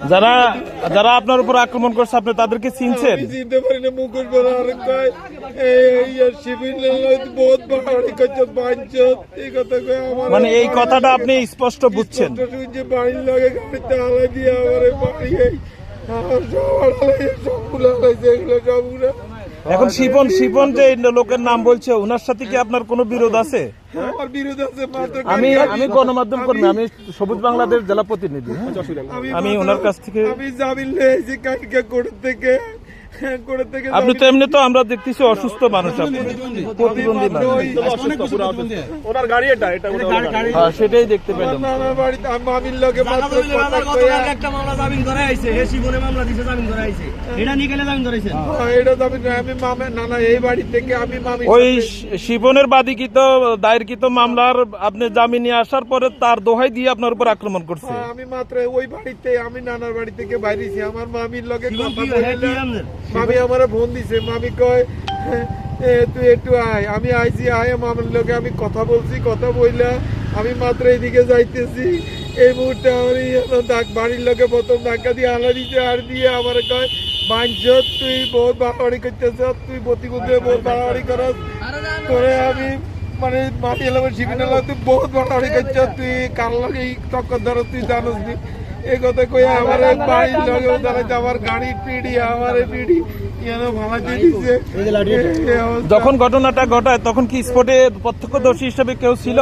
যারা যারা আপনার উপর আক্রমণ করছে আপনি তাদেরকে চিনছেন? চিনতে পারি না আমার মানে এই কথাটা আপনি স্পষ্ট বুঝছেন। বাড়ির লগে গাড়িতে আলাই দিয়ে আমার বাড়ি এই সব আলাই সবগুলো আলাইছে এগুলো সবগুলো এখন শিপন শিপন যে লোকের নাম বলছে ওনার সাথে কি আপনার কোনো বিরোধ আছে? আমি আমি গণমাধ্যম কর্মী আমি সবুজ বাংলাদেশ জেলা প্রতিনিধি হ্যাঁ? আমি ওনার কাছ থেকে আমি জামিল থেকে। আপনি তো এমনি তো আমরা দেখতেছি অসুস্থ মানুষ প্রতিবন্ধী। ওনার গাড়ি এটা এটা হ্যাঁ, সেটাই দেখতে পেলাম। ওই শিবনের বাদীকৃত দায়েরকৃত মামলার আপনি জামিনে আসার পরে তার দোহাই দিয়ে আপনার উপর আক্রমণ করছে। হ্যাঁ, আমি মাত্র ওই বাড়িতে আমি নানার বাড়ি থেকে বাইরেছি। আমার মামির লগে কথা মামি আমার ফোন দিছে, মামি কয় তুই একটু আয়, আমি আইছি, আয়, মামির লোকে আমি কথা বলছি, কথা বইলা আমি মাত্র এদিকে যাইতেছি। এই মুহূর্তে আমার ডাক, বাড়ির লগে প্রথম ধাক্কা দিয়ে আলা দিছে আর দিয়ে আমার কয়, বাঞ্চ, তুই বহুত বাড়াবাড়ি করতেছ, তুই প্রতিবন্ধী বহুত বাড়াবাড়ি করস। করে আমি মানে মাটি এলাম শিবির তুই বহুত বাড়াবাড়ি করছ, তুই কার লগে টক্কর ধরো তুই জানোস কথা কই আমার বাড়ির লগে দাঁড়াইতে আমার গাড়ির পিড়ি আমার পিড়ি। যখন ঘটনাটা ঘটায় তখন কি স্পটে প্রত্যক্ষদর্শী হিসেবে কেউ ছিল?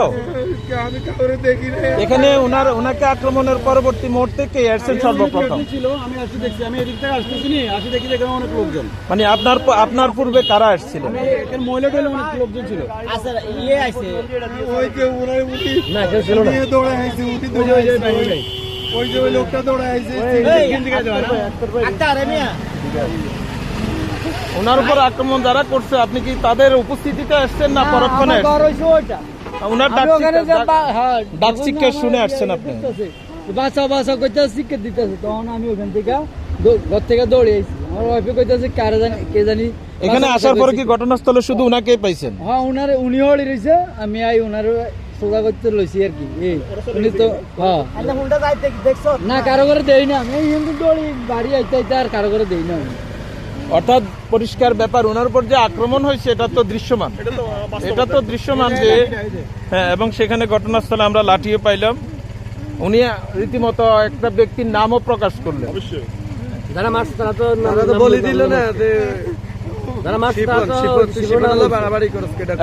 আমি কাউরে দেখি না এখানে ওনার ওনাকে আক্রমণের পরবর্তী মুহূর্তে কে আসছেন সর্বপ্রথম? ছিল আমি আসতে দেখছি আমি এদিক থেকে আসতেছি নি আসি দেখি এখানে অনেক লোকজন। মানে আপনার আপনার পূর্বে কারা লোকজন ছিল। আচ্ছা ইয়ে ওই যে ওই লোকটা ওনার উপর আক্রমণ যারা করছে আপনি কি তাদের উপস্থিতিতে আসছেন না পরক্ষণে? ওনার ডাক শিক্ষা- ডাক শুনে আসছেন আপনি। বাসা বাসা কইতে শিক্ষা দিতেছে। তখন আমি ওখান থেকে ঘর থেকে দৌড়ে আইছি। আমার ওয়াইফে কইতেছে কারে জানি কে জানি এখানে আসার পরে কি ঘটনাস্থলে শুধু উনাকেই পাইছেন? হ্যাঁ উনারে উনি হলি রইছে। আমি আই উনারে সোজা করতে লইছি আর কি এই উনি তো হ্যাঁ। না কারও করে দেই না আমি কিন্তু দৌড়ি বাড়ি আইতে আইতে আর কারও করে দেই না। অর্থাৎ পরিষ্কার ব্যাপার ওনার উপর যে আক্রমণ হয়েছে এটা তো দৃশ্যমান। এটা তো দৃশ্যমান যে হ্যাঁ এবং সেখানে ঘটনাস্থলে আমরা লাঠিও পাইলাম। উনি রীতিমতো একটা ব্যক্তির নামও প্রকাশ করলেন। যারা মাছ তারা তো বলি দিল না যে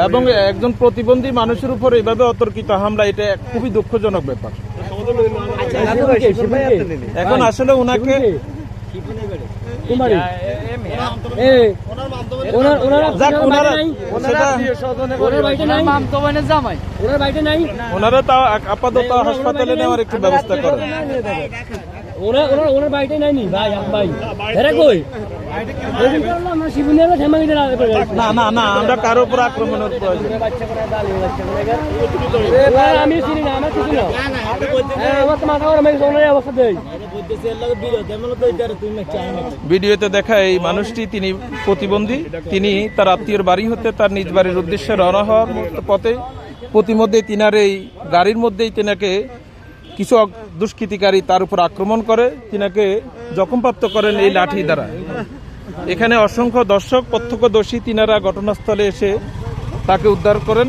এবং একজন প্রতিবন্ধী মানুষের উপর এইভাবে অতর্কিত হামলা এটা খুবই দুঃখজনক ব্যাপার। এখন আসলে উনাকে কুমারী। এ ওনার ওনার তাও আপাতত হাসপাতালে নেওয়ার একটু ব্যবস্থা করেন। ওনার ওনার ওনার বাড়িতে নাই নি ভাই ভাই। এরা কই? না না না আমরা কারও উপর আক্রমণের প্রয়োজন বাচ্চা করে দালি বাচ্চা করে এবার আমি চিনি না আমার কিছু না। আমার তো মাথা গরম গেছে, ওনারই অবস্থা দেই। ভিডিওতে দেখা এই মানুষটি তিনি প্রতিবন্ধী তিনি তার আত্মীয়র বাড়ি হতে তার নিজ বাড়ির উদ্দেশ্যে রওনা হওয়ার পথে প্রতিমধ্যে তিনার এই গাড়ির মধ্যেই তিনাকে কিছু দুষ্কৃতিকারী তার উপর আক্রমণ করে, তিনাকে জখমপ্রাপ্ত করেন এই লাঠি দ্বারা। এখানে অসংখ্য দর্শক, প্রত্যক্ষদর্শী তিনারা ঘটনাস্থলে এসে তাকে উদ্ধার করেন।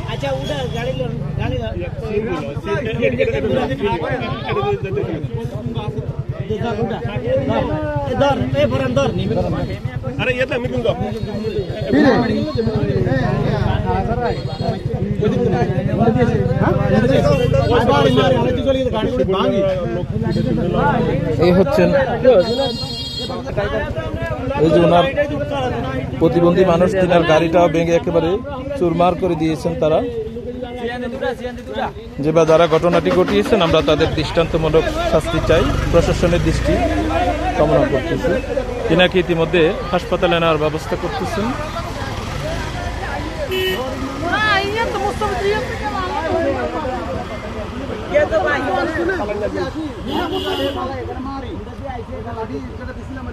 এই হচ্ছেন এই যে ওনার প্রতিবন্ধী মানুষ তিনার গাড়িটা ভেঙে একেবারে চুরমার করে দিয়েছেন তারা। যে বা যারা ঘটনাটি ঘটিয়েছেন আমরা তাদের দৃষ্টান্তমূলক শাস্তি চাই প্রশাসনের দৃষ্টি কামনা করতেছি। তিনাকে ইতিমধ্যে হাসপাতালে নেওয়ার ব্যবস্থা করতেছেন। দিছিলাম